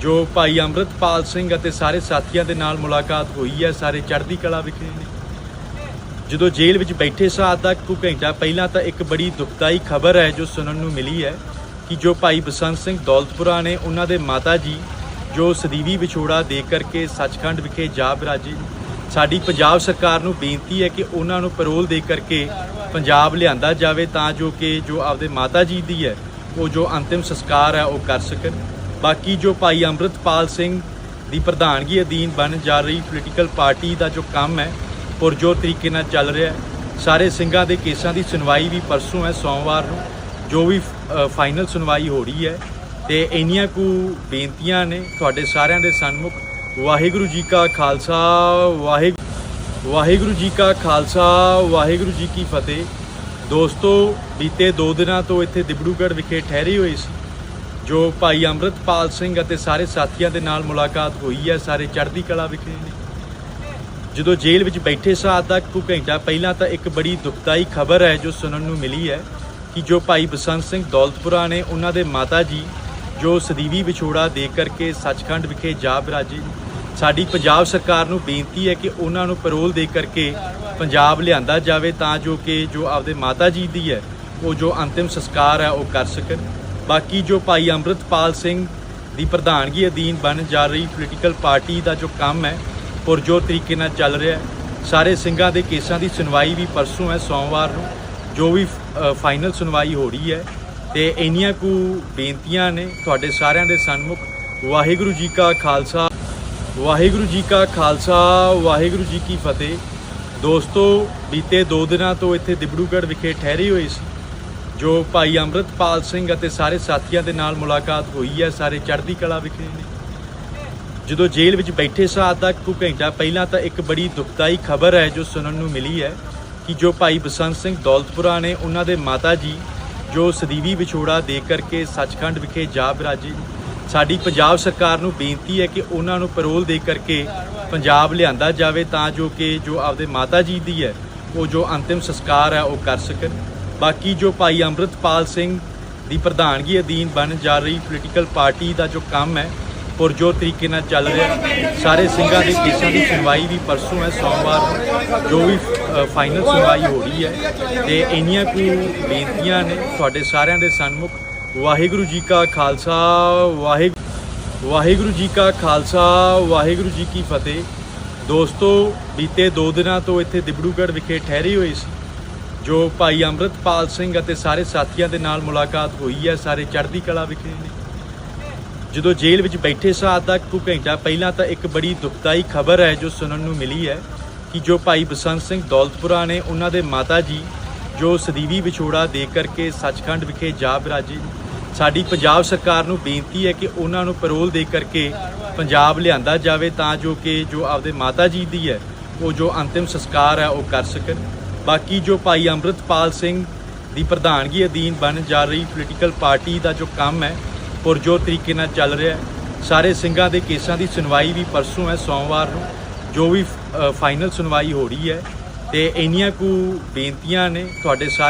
ਜੋ ਭਾਈ ਅੰਮ੍ਰਿਤਪਾਲ ਸਿੰਘ ਅਤੇ ਸਾਰੇ ਸਾਥੀਆਂ ਦੇ ਨਾਲ ਮੁਲਾਕਾਤ ਹੋਈ ਹੈ ਸਾਰੇ ਚੜ੍ਹਦੀ ਕਲਾ ਵਿਖੇ ਨੇ। ਜਦੋਂ ਜੇਲ੍ਹ ਵਿੱਚ ਬੈਠੇ ਸਾਂ ਅੱਧਾ ਕੁ ਘੰਟਾ ਪਹਿਲਾਂ ਤਾਂ ਇੱਕ ਬੜੀ ਦੁਖਦਾਈ ਖਬਰ ਹੈ ਜੋ ਸੁਣਨ ਨੂੰ ਮਿਲੀ ਹੈ ਕਿ ਜੋ ਭਾਈ ਬਸੰਤ ਸਿੰਘ ਦੌਲਤਪੁਰਾ ਨੇ ਉਹਨਾਂ ਦੇ ਮਾਤਾ ਜੀ ਜੋ ਸਦੀਵੀ ਵਿਛੋੜਾ ਦੇ ਕਰਕੇ ਸੱਚਖੰਡ ਵਿਖੇ ਜਾ ਬਿਰਾਜੇ ਸਾਡੀ ਪੰਜਾਬ ਸਰਕਾਰ ਨੂੰ ਬੇਨਤੀ ਹੈ ਕਿ ਉਹਨਾਂ ਨੂੰ ਪੈਰੋਲ ਦੇ ਕਰਕੇ ਪੰਜਾਬ ਲਿਆਂਦਾ ਜਾਵੇ ਤਾਂ ਜੋ ਕਿ ਜੋ ਆਪਦੇ ਮਾਤਾ ਜੀ ਦੀ ਹੈ, ਉਹ ਜੋ ਅੰਤਿਮ ਸੰਸਕਾਰ ਹੈ, ਉਹ ਕਰ ਸਕਣ। ਬਾਕੀ ਜੋ ਭਾਈ ਅੰਮ੍ਰਿਤਪਾਲ ਸਿੰਘ ਦੀ ਪ੍ਰਧਾਨਗੀ ਅਧੀਨ ਬਣ ਜਾ ਰਹੀ ਪੋਲੀਟੀਕਲ ਪਾਰਟੀ ਦਾ ਜੋ ਕੰਮ ਹੈ, ਪੁਰਜੋਰ ਤਰੀਕੇ ਨਾਲ ਚੱਲ ਰਿਹਾ ਹੈ। ਸਾਰੇ ਸਿੰਘਾਂ ਦੇ ਕੇਸਾਂ ਦੀ ਸੁਣਵਾਈ ਵੀ ਪਰਸੋਂ ਹੈ, ਸੋਮਵਾਰ ਨੂੰ। ਜੋ ਵੀ ਫਾਈਨਲ ਸੁਣਵਾਈ ਹੋ ਰਹੀ ਹੈ, ਤੇ ਇੰਨੀਆਂ ਕੁ ਬੇਨਤੀਆਂ ਨੇ ਤੁਹਾਡੇ ਸਾਰਿਆਂ ਦੇ ਸਨਮੁਖ। ਵਾਹਿਗੁਰੂ ਜੀ ਕਾ ਖਾਲਸਾ ਵਾਹਿਗੁਰੂ ਵਾਹਿਗੁਰੂ ਜੀ ਕਾ ਖਾਲਸਾ, ਵਾਹਿਗੁਰੂ ਜੀ ਕੀ ਫਤਿਹ। ਦੋਸਤੋ, ਬੀਤੇ 2 ਦਿਨਾਂ ਤੋਂ ਇੱਥੇ ਦਿਬੜੂਗੜ੍ਹ ਵਿਖੇ ਠਹਿਰੇ ਹੋਏ ਸੀ। ਜੋ ਭਾਈ ਅੰਮ੍ਰਿਤਪਾਲ ਸਿੰਘ ਅਤੇ ਸਾਰੇ ਸਾਥੀਆਂ ਦੇ ਨਾਲ ਮੁਲਾਕਾਤ ਹੋਈ ਹੈ ਸਾਰੇ ਚੜ੍ਹਦੀ ਕਲਾ ਵਿਖੇ ਨੇ। ਜਦੋਂ ਜੇਲ੍ਹ ਵਿੱਚ ਬੈਠੇ ਸਾਂ ਅੱਧਾ ਕੁ ਘੰਟਾ ਪਹਿਲਾਂ ਤਾਂ ਇੱਕ ਬੜੀ ਦੁਖਦਾਈ ਖਬਰ ਹੈ ਜੋ ਸੁਣਨ ਨੂੰ ਮਿਲੀ ਹੈ ਕਿ ਜੋ ਭਾਈ ਬਸੰਤ ਸਿੰਘ ਦੌਲਤਪੁਰਾ ਨੇ ਉਹਨਾਂ ਦੇ ਮਾਤਾ ਜੀ ਜੋ ਸਦੀਵੀ ਵਿਛੋੜਾ ਦੇ ਕਰਕੇ ਸੱਚਖੰਡ ਵਿਖੇ ਜਾ ਬਿਰਾਜੇ ਸਾਡੀ ਪੰਜਾਬ ਸਰਕਾਰ ਨੂੰ ਬੇਨਤੀ ਹੈ ਕਿ ਉਹਨਾਂ ਨੂੰ ਪੈਰੋਲ ਦੇ ਕਰਕੇ ਪੰਜਾਬ ਲਿਆਂਦਾ ਜਾਵੇ ਤਾਂ ਜੋ ਕਿ ਜੋ ਆਪਦੇ ਮਾਤਾ ਜੀ ਦੀ ਹੈ, ਉਹ ਜੋ ਅੰਤਿਮ ਸੰਸਕਾਰ ਹੈ, ਉਹ ਕਰ ਸਕਣ। ਬਾਕੀ ਜੋ ਭਾਈ ਅੰਮ੍ਰਿਤਪਾਲ ਸਿੰਘ ਦੀ ਪ੍ਰਧਾਨਗੀ ਅਧੀਨ ਬਣ ਜਾ ਰਹੀ ਪੋਲੀਟੀਕਲ ਪਾਰਟੀ ਦਾ ਜੋ ਕੰਮ ਹੈ, ਪੁਰਜੋਰ ਤਰੀਕੇ ਨਾਲ ਚੱਲ ਰਿਹਾ ਹੈ। ਸਾਰੇ ਸਿੰਘਾਂ ਦੇ ਕੇਸਾਂ ਦੀ ਸੁਣਵਾਈ ਵੀ ਪਰਸੋਂ ਹੈ, ਸੋਮਵਾਰ ਨੂੰ। ਜੋ ਵੀ ਫਾਈਨਲ ਸੁਣਵਾਈ ਹੋ ਰਹੀ ਹੈ, ਤੇ ਇੰਨੀਆਂ ਕੁ ਬੇਨਤੀਆਂ ਨੇ ਤੁਹਾਡੇ ਸਾਰਿਆਂ ਦੇ ਸਨਮੁਖ। ਵਾਹਿਗੁਰੂ ਜੀ ਕਾ ਖਾਲਸਾ, ਵਾਹਿਗੁਰੂ ਜੀ ਕਾ ਖਾਲਸਾ, ਵਾਹਿਗੁਰੂ ਜੀ ਕੀ ਫਤਿਹ। ਦੋਸਤੋ, ਬੀਤੇ 2 ਦਿਨਾਂ ਤੋਂ ਇੱਥੇ ਦਿਬੜੂਗੜ੍ਹ ਵਿਖੇ ਠਹਿਰੇ ਹੋਏ ਸੀ। ਜੋ ਭਾਈ ਅੰਮ੍ਰਿਤਪਾਲ ਸਿੰਘ ਅਤੇ ਸਾਰੇ ਸਾਥੀਆਂ ਦੇ ਨਾਲ ਮੁਲਾਕਾਤ ਹੋਈ ਹੈ ਸਾਰੇ ਚੜ੍ਹਦੀ ਕਲਾ ਵਿਖੇ ਨੇ। ਜਦੋਂ ਜੇਲ੍ਹ ਵਿੱਚ ਬੈਠੇ ਸਾਂ ਦਾ ਕੁ ਘੰਟਾ ਪਹਿਲਾਂ ਤਾਂ ਇੱਕ ਬੜੀ ਦੁਖਦਾਈ ਖਬਰ ਹੈ ਜੋ ਸੁਣਨ ਨੂੰ ਮਿਲੀ ਹੈ ਕਿ ਜੋ ਭਾਈ ਬਸੰਤ ਸਿੰਘ ਦੌਲਤਪੁਰਾ ਨੇ ਉਹਨਾਂ ਦੇ ਮਾਤਾ ਜੀ ਜੋ ਸਦੀਵੀ ਵਿਛੋੜਾ ਦੇ ਕਰਕੇ ਸੱਚਖੰਡ ਵਿਖੇ ਜਾ ਬਿਰਾਜੇ ਸਾਡੀ ਪੰਜਾਬ ਸਰਕਾਰ ਨੂੰ ਬੇਨਤੀ ਹੈ ਕਿ ਉਹਨਾਂ ਨੂੰ ਪੈਰੋਲ ਦੇ ਕਰਕੇ ਪੰਜਾਬ ਲਿਆਂਦਾ ਜਾਵੇ ਤਾਂ ਜੋ ਕਿ ਜੋ ਆਪਦੇ ਮਾਤਾ ਜੀ ਦੀ ਹੈ, ਉਹ ਜੋ ਅੰਤਿਮ ਸੰਸਕਾਰ ਹੈ, ਉਹ ਕਰ ਸਕਣ। ਬਾਕੀ ਜੋ ਭਾਈ ਅੰਮ੍ਰਿਤਪਾਲ ਸਿੰਘ ਦੀ ਪ੍ਰਧਾਨਗੀ ਅਧੀਨ ਬਣ ਜਾ ਰਹੀ ਪੋਲੀਟੀਕਲ ਪਾਰਟੀ ਦਾ ਜੋ ਕੰਮ ਹੈ, ਪੁਰਜੋਰ ਤਰੀਕੇ ਨਾਲ ਚੱਲ ਰਿਹਾ ਸਾਰੇ ਸਿੰਘਾਂ ਦੇ ਕੇਸਾਂ ਦੀ ਸੁਣਵਾਈ ਵੀ ਪਰਸੋਂ ਹੈ, ਸੋਮਵਾਰ ਨੂੰ ਜੋ ਵੀ ਫਾਈਨਲ ਸੁਣਵਾਈ ਹੋ ਰਹੀ ਹੈ ਤੇ ਇੰਨੀਆਂ ਕੁ ਬੇਨਤੀਆਂ ਨੇ ਤੁਹਾਡੇ ਸਾਰਿਆਂ ਦੇ ਸਨਮੁਖ। ਵਾਹਿਗੁਰੂ ਜੀ ਕਾ ਖਾਲਸਾ ਵਾਹਿਗੁਰੂ ਵਾਹਿਗੁਰੂ ਜੀ ਕਾ ਖਾਲਸਾ, ਵਾਹਿਗੁਰੂ ਜੀ ਕੀ ਫਤਿਹ। ਦੋਸਤੋ, ਬੀਤੇ 2 ਦਿਨਾਂ ਤੋਂ ਇੱਥੇ ਦਿਬੜੂਗੜ੍ਹ ਵਿਖੇ ਠਹਿਰੇ ਹੋਏ ਸੀ। ਜੋ ਭਾਈ ਅੰਮ੍ਰਿਤਪਾਲ ਸਿੰਘ ਅਤੇ ਸਾਰੇ ਸਾਥੀਆਂ ਦੇ ਨਾਲ ਮੁਲਾਕਾਤ ਹੋਈ ਹੈ ਸਾਰੇ ਚੜ੍ਹਦੀ ਕਲਾ ਵਿਖੇ ਨੇ। ਜਦੋਂ ਜੇਲ੍ਹ ਵਿੱਚ ਬੈਠੇ ਸਾਂ ਦਾ ਕੁ ਘੰਟਾ ਪਹਿਲਾਂ ਤਾਂ ਇੱਕ ਬੜੀ ਦੁਖਦਾਈ ਖਬਰ ਹੈ ਜੋ ਸੁਣਨ ਨੂੰ ਮਿਲੀ ਹੈ ਕਿ ਜੋ ਭਾਈ ਬਸੰਤ ਸਿੰਘ ਦੌਲਤਪੁਰਾ ਨੇ ਉਹਨਾਂ ਦੇ ਮਾਤਾ ਜੀ ਜੋ ਸਦੀਵੀ ਵਿਛੋੜਾ ਦੇ ਕਰਕੇ ਸੱਚਖੰਡ ਵਿਖੇ ਜਾ ਬਿਰਾਜੇ ਸਾਡੀ ਪੰਜਾਬ ਸਰਕਾਰ ਨੂੰ ਬੇਨਤੀ ਹੈ ਕਿ ਉਹਨਾਂ ਨੂੰ ਪੈਰੋਲ ਦੇ ਕਰਕੇ ਪੰਜਾਬ ਲਿਆਂਦਾ ਜਾਵੇ ਤਾਂ ਜੋ ਕਿ ਜੋ ਆਪਦੇ ਮਾਤਾ ਜੀ ਦੀ ਹੈ, ਉਹ ਜੋ ਅੰਤਿਮ ਸੰਸਕਾਰ ਹੈ, ਉਹ ਕਰ ਸਕਣ। ਬਾਕੀ ਜੋ ਭਾਈ ਅੰਮ੍ਰਿਤਪਾਲ ਸਿੰਘ ਦੀ ਪ੍ਰਧਾਨਗੀ ਅਧੀਨ ਬਣ ਜਾ ਰਹੀ ਪੋਲੀਟੀਕਲ ਪਾਰਟੀ ਦਾ ਜੋ ਕੰਮ ਹੈ, ਪੁਰਜੋਰ ਤਰੀਕੇ ਨਾਲ ਚੱਲ ਰਿਹਾ ਹੈ। ਸਾਰੇ ਸਿੰਘਾਂ ਦੇ ਕੇਸਾਂ ਦੀ ਸੁਣਵਾਈ ਵੀ ਪਰਸੋਂ ਹੈ, ਸੋਮਵਾਰ ਨੂੰ, ਜੋ ਵੀ ਫਾਈਨਲ ਸੁਣਵਾਈ ਹੋ ਰਹੀ ਹੈ, ਤੇ ਇੰਨੀਆਂ ਕੁ ਬੇਨਤੀਆਂ ਨੇ ਤੁਹਾਡੇ ਸਾਰੇ